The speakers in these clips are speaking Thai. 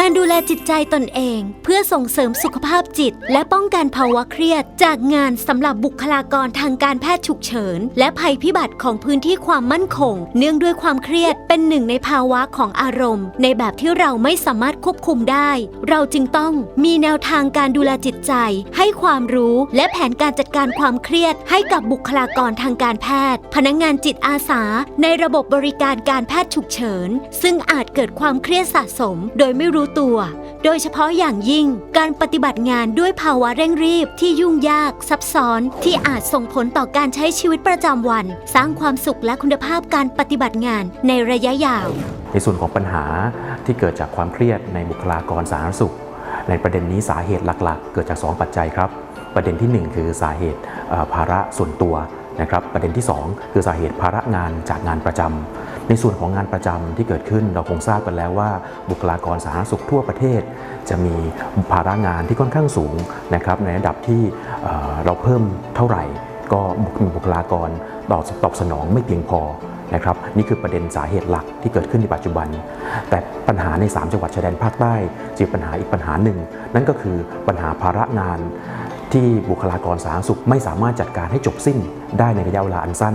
การดูแลจิตใจตนเองเพื่อส่งเสริมสุขภาพจิต และป้องกันภาวะเครียด จากงานสำหรับบุคลากรทางการแพทย์ฉุกเฉิน และภัยพิบัติของพื้นที่ความมั่นคง เนื่องด้วยความเครียดเป็นหนึ่งในภาวะของอารมณ์ ในแบบที่เราไม่สามารถควบคุมได้ เราจึงต้องมีแนวทางการดูแลจิตใจ ให้ความรู้และแผนการจัดการความเครียด ให้กับบุคลากรทางการแพทย์ พนักงานจิตอาสา ในระบบบริการการแพทย์ฉุกเฉิน ซึ่งอาจเกิดความเครียดสะสม โดยไม่รู้ตัว โดยเฉพาะอย่างยิ่งการปฏิบัติงานด้วยภาวะเร่งรีบที่ยุ่งยากซับซ้อนที่อาจส่งผลต่อการใช้ชีวิตประจำวัน สร้างความสุขและคุณภาพการปฏิบัติงานในระยะยาว ในส่วนของปัญหาที่เกิดจากความเครียดในบุคลากรสาธารณสุข ในประเด็นนี้สาเหตุหลัก ๆ เกิดจาก 2 ปัจจัยครับ ประเด็นทีหนึ่1 คือสาเหตุภาระส่วนตัวนะครับ ประเด็นที่ 2 คือสาเหตุภาระงานจากงานประจำ ในส่วนของงานประจำที่เกิดขึ้นเราคงทราบกันแล้วว่า บุคลากรสาธารณสุขทั่วประเทศ จะมีภาระงานที่ค่อนข้างสูงนะครับในระดับที่เเราเพิ่มเท่าไหร่ ก็มีบุคลากรตอบตอบสนองไม่เพียงพอนะครับนี่คือประเด็นสาเหตุหลักที่เกิดขึ้นในปัจจุบัน แต่ปัญหาใน 3 จังหวัดชายแดนภาคใต้จะมีปัญหาอีกปัญหาหนึ่ง นั่นก็คือปัญหาภาระงานที่บุคลากรสาธารณสุขไม่สามารถจัดการให้จบสิ้นได้ในระยะเวลาอันสั้น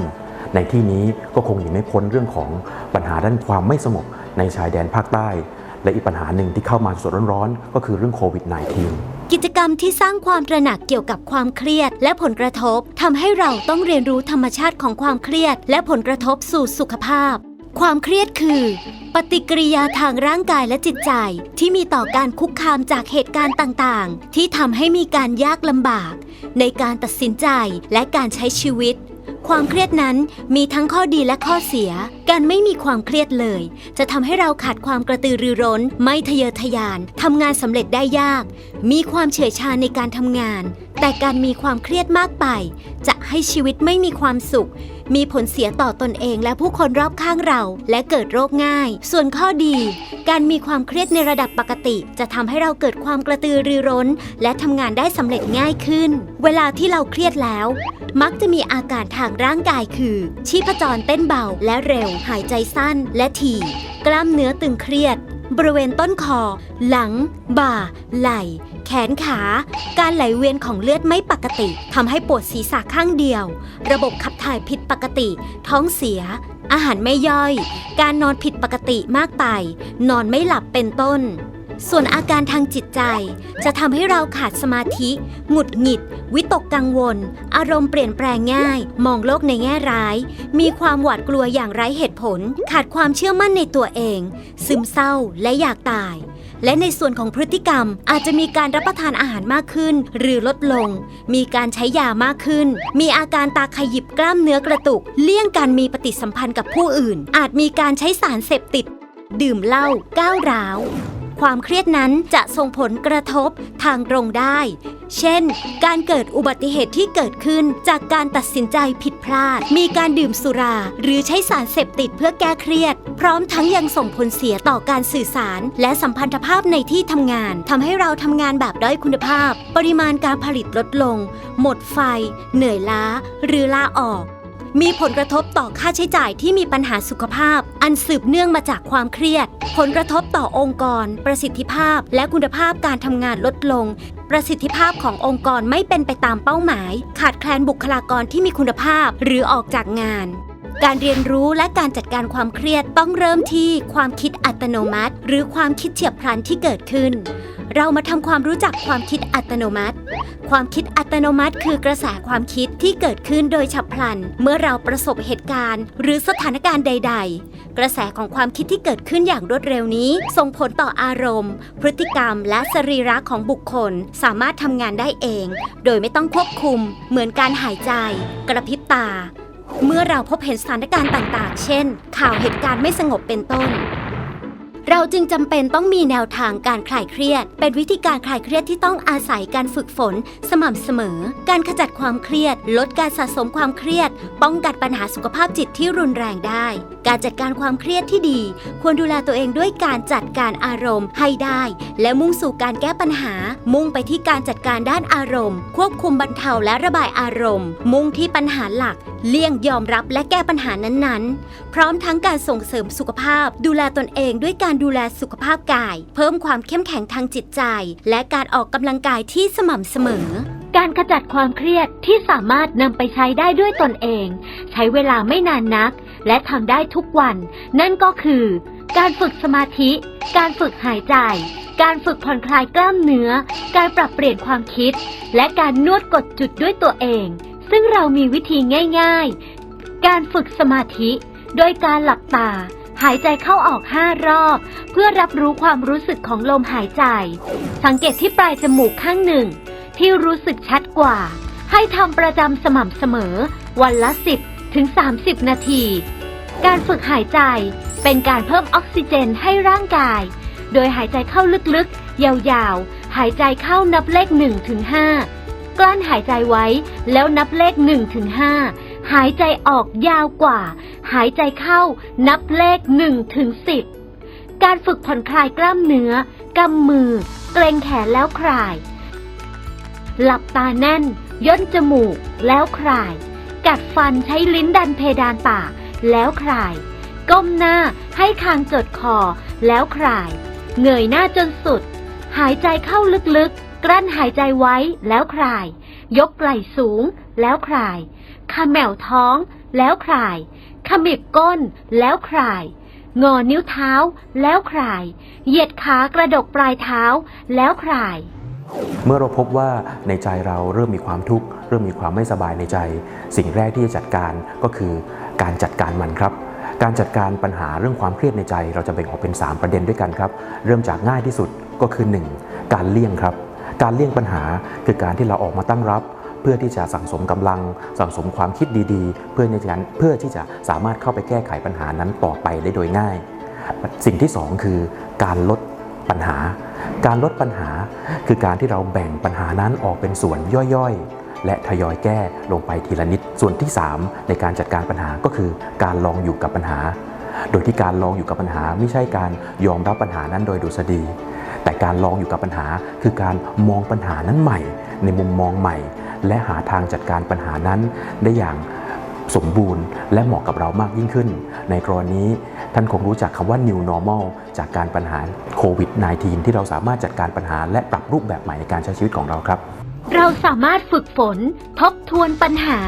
ในที่นี้ก็คงหนีไม่พ้นเรื่องของปัญหาด้านความไม่สงบในชายแดนภาคใต้ และอีกปัญหาหนึ่งที่เข้ามาสดร้อนๆ ก็คือเรื่องโควิด -19 กิจกรรมที่สร้างความตระหนักเกี่ยวกับความเครียด และผลกระทบทำให้เราต้องเรียนรู้ธรรมชาติของความเครียด และผลกระทบสู่สุขภาพ ความเครียดคือ ปฏิกิริยาทางร่างกายและจิตใจ ที่มีต่อการคุกคามจากเหตุการณ์ต่างๆ ที่ทำให้มีการยากลำบาก ในการตัดสินใจและการใช้ชีวิต ความเครียดนั้นมีทั้งข้อดีและข้อเสีย การไม่มีความเครียดเลย จะทำให้เราขาดความกระตือรือร้น ไม่ทะเยอทะยานทำงานสำเร็จได้ยาก มีความเฉื่อยชาในการทำงาน แต่การมีความเครียดมากไป จะให้ชีวิตไม่มีความสุข มีผลเสียต่อตนเองและผู้คนรอบข้างเรา และเกิดโรคง่าย ส่วนข้อดี การมีความเครียดในระดับปกติ จะทำให้เราเกิดความกระตือรือร้น และทำงานได้สำเร็จง่ายขึ้น เวลาที่เราเครียดแล้ว มักจะมีอาการทางร่างกายคือ ชีพจรเต้นเบาและเร็ว หายใจสั้นและถี่ กล้ามเนื้อตึงเครียด บริเวณต้นคอ หลัง บ่า ไหล่ แขนขา การไหลเวียนของเลือดไม่ปกติทำให้ปวดศีรษะข้างเดียว ระบบขับถ่ายผิดปกติ ท้องเสีย อาหารไม่ย่อย การนอนผิดปกติมากไป นอนไม่หลับเป็นต้น ส่วนอาการทางจิตใจ จะทำให้เราขาดสมาธิ หงุดหงิด วิตกกังวล อารมณ์เปลี่ยนแปลงง่าย มองโลกในแง่ร้าย มีความหวาดกลัวอย่างไร้เหตุผล ขาดความเชื่อมั่นในตัวเอง ซึมเศร้าและอยากตาย และในส่วนของพฤติกรรมอาจจะมีการรับประทานอาหารมากขึ้น หรือลดลง มีการใช้ยามากขึ้น มีอาการตาขยิบกล้ามเนื้อกระตุก เลี่ยงการมีปฏิสัมพันธ์กับผู้อื่น อาจมีการใช้สารเสพติด ดื่มเหล้าก้าวร้าว ความเครียดนั้นจะส่งผลกระทบทางตรงได้ เช่น การเกิดอุบัติเหตุที่เกิดขึ้นจากการตัดสินใจผิดพลาด มีการดื่มสุรา หรือใช้สารเสพติดเพื่อแก้เครียด พร้อมทั้งยังส่งผลเสียต่อการสื่อสาร และสัมพันธภาพในที่ทำงานทำให้เราทำงานแบบด้อยคุณภาพ ปริมาณการผลิตลดลง หมดไฟ เหนื่อยล้า หรือลาออก มีผลกระทบต่อค่าใช้จ่ายที่มีปัญหาสุขภาพ อันสืบเนื่องมาจากความเครียด ผลกระทบต่อองค์กร ประสิทธิภาพ และคุณภาพการทำงานลดลง ประสิทธิภาพขององค์กรไม่เป็นไปตามเป้าหมาย ขาดแคลนบุคลากรที่มีคุณภาพ หรือออกจากงาน การเรียนรู้และการจัดการความเครียดต้องเริ่มที่ความคิดอัตโนมัติ หรือความคิดเฉียบพลันที่เกิดขึ้น เรามาทำความรู้จักความคิดอัตโนมัติ ความคิดอัตโนมัติคือกระแสความคิดที่เกิดขึ้นโดยฉับพลัน เมื่อเราประสบเหตุการณ์ หรือสถานการณ์ใด ๆ กระแสของความคิดที่เกิดขึ้นอย่างรวดเร็วนี้ ส่งผลต่ออารมณ์ พฤติกรรม และสรีระของบุคคลสามารถทำงานได้เอง โดยไม่ต้องควบคุม เหมือนการหายใจ กระพริบตา เมื่อเราพบเห็นสถานการณ์ต่างๆ เช่น ข่าวเหตุการณ์ไม่สงบเป็นต้น เราจึงจำเป็นต้องมีแนวทางการคลายเครียด เป็นวิธีการคลายเครียดที่ต้องอาศัยการฝึกฝน สม่ำเสมอ การขจัดความเครียด ลดการสะสมความเครียด ป้องกันปัญหาสุขภาพจิตที่รุนแรงได้ การจัดการความเครียดที่ดี ควรดูแลตัวเองด้วยการจัดการอารมณ์ให้ได้ และมุ่งสู่การแก้ปัญหา มุ่งไปที่การจัดการด้านอารมณ์ ควบคุมบรรเทาและระบายอารมณ์ มุ่งที่ปัญหาหลัก เลี่ยงยอมรับและแก้ปัญหานั้นๆ พร้อมทั้งการส่งเสริมสุขภาพ ดูแลตนเองด้วยการการดูแลสุขภาพกาย เพิ่มความเข้มแข็งทางจิตใจ และการออกกำลังกายที่สม่ำเสมอ การขจัดความเครียดที่สามารถนำไปใช้ได้ด้วยตนเอง ใช้เวลาไม่นานนัก และทำได้ทุกวัน นั่นก็คือ การฝึกสมาธิ การฝึกหายใจ การฝึกผ่อนคลายกล้ามเนื้อ การปรับเปลี่ยนความคิด และการนวดกดจุดด้วยตัวเอง ซึ่งเรามีวิธีง่าย ๆ การฝึกสมาธิ โดยการหลับตา หายใจเข้าออกห้ารอบ เพื่อรับรู้ความรู้สึกของลมหายใจ สังเกตที่ปลายจมูกข้างหนึ่ง ที่รู้สึกชัดกว่า ให้ทำประจำสม่ำเสมอ วันละ 10 ถึง 30 นาที การฝึกหายใจเป็นการเพิ่มออกซิเจนให้ร่างกาย โดยหายใจเข้าลึกๆ ยาวๆ หายใจเข้านับเลข1ถึง5กลั้นหายใจไว้แล้วนับเลข1ถึง5 หายใจออกยาวกว่า หายใจเข้านับเลข1ถึง10การฝึกผ่อนคลายกล้ามเนื้อกำมือ เกรงแขนแล้วคลาย หลับตาแน่น ย่นจมูกแล้วคลาย กัดฟันใช้ลิ้นดันเพดานปากแล้วคลาย ก้มหน้าให้คางจดคอแล้วคลาย เงยหน้าจนสุด หายใจเข้าลึกๆกลั้นหายใจไว้แล้วคลาย ยกไหล่สูงแล้วคลาย ขมแมวท้องแล้วคลาย ขมิบก้นแล้วคลาย งอนิ้วเท้าแล้วคลาย เหยียดขากระดกปลายเท้าแล้วคลาย เมื่อเราพบว่าในใจเราเริ่มมีความทุกข์เริ่มมีความไม่สบายในใจ สิ่งแรกที่จะจัดการก็คือการจัดการมันครับการจัดการปัญหาเรื่องความเครียดในใจ เราจะแบ่งออกเป็น 3 ประเด็นด้วยกันครับ เริ่มจากง่ายที่สุดก็คือ 1. การเลี่ยงครับ การเลี่ยงปัญหาคือการที่เราออกมาตั้งรับ เพื่อที่จะสั่งสมกำลัง สั่งสมความคิดดีๆ เพื่อในการเพื่อที่จะสามารถเข้าไปแก้ไขปัญหานั้นต่อไปได้โดยง่าย สิ่งที่สองคือการลดปัญหา การลดปัญหาคือการที่เราแบ่งปัญหานั้นออกเป็นส่วนย่อยๆ และทยอยแก้ลงไปทีละนิด ส่วนที่ 3 ในการจัดการปัญหาก็คือการลองอยู่กับปัญหา โดยที่การลองอยู่กับปัญหาไม่ใช่การยอมรับปัญหานั้นโดยดุษฎีแต่การลองอยู่กับปัญหาคือการมองปัญหานั้นใหม่ ในมุมมองใหม่ และหาทางจัดการปัญหานั้นได้อย่างสมบูรณ์และเหมาะกับเรามากยิ่งขึ้น ในกรณี ท่านคงรู้จักคำว่า new normal จากการปัญหาโควิด -19 ที่เราสามารถจัดการปัญหาและปรับรูปแบบใหม่ในการใช้ชีวิตของเราครับ เราสามารถฝึกฝน ทบทวนปัญหา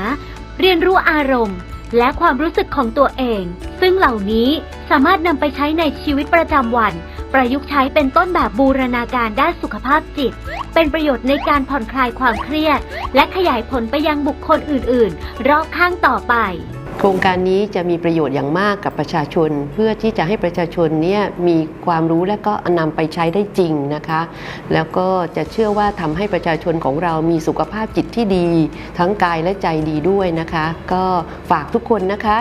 เรียนรู้อารมณ์ และความรู้สึกของตัวเอง ซึ่งเหล่านี้สามารถนำไปใช้ในชีวิตประจำวัน ประยุกต์ใช้เป็นต้นแบบบูรณาการด้านสุขภาพจิต เป็นประโยชน์ในการผ่อนคลายความเครียด และขยายผลไปยังบุคคลอื่น ๆ รอบข้างต่อไป ครงการนี้จะมีประโยชน์อย่างมากกับประชาชน เพื่อที่จะให้ประชาชนเนี่ยมีความรู้และก็นำไปใช้ได้จริงนะคะ แล้วก็จะเชื่อว่าทำให้ประชาชนของเรามีสุขภาพจิตที่ดี ทั้งกายและใจดีด้วยนะคะ ก็ฝากทุกคนนะคะ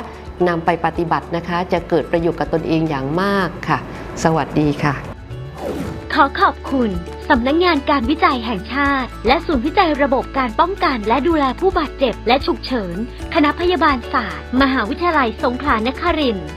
นำไปปฏิบัตินะคะ จะเกิดประโยชน์กับตนเองอย่างมากค่ะ สวัสดีค่ะ ขอขอบคุณ สำนักงงานการวิจัยแห่งชาติ และศูนย์วิจัยระบบการป้องกัน และดูแลผู้บาดเจ็บ และฉุกเฉิน คณะพยาบาลศาสตร์ มหาวิทยาลัยสงขลานครินทร์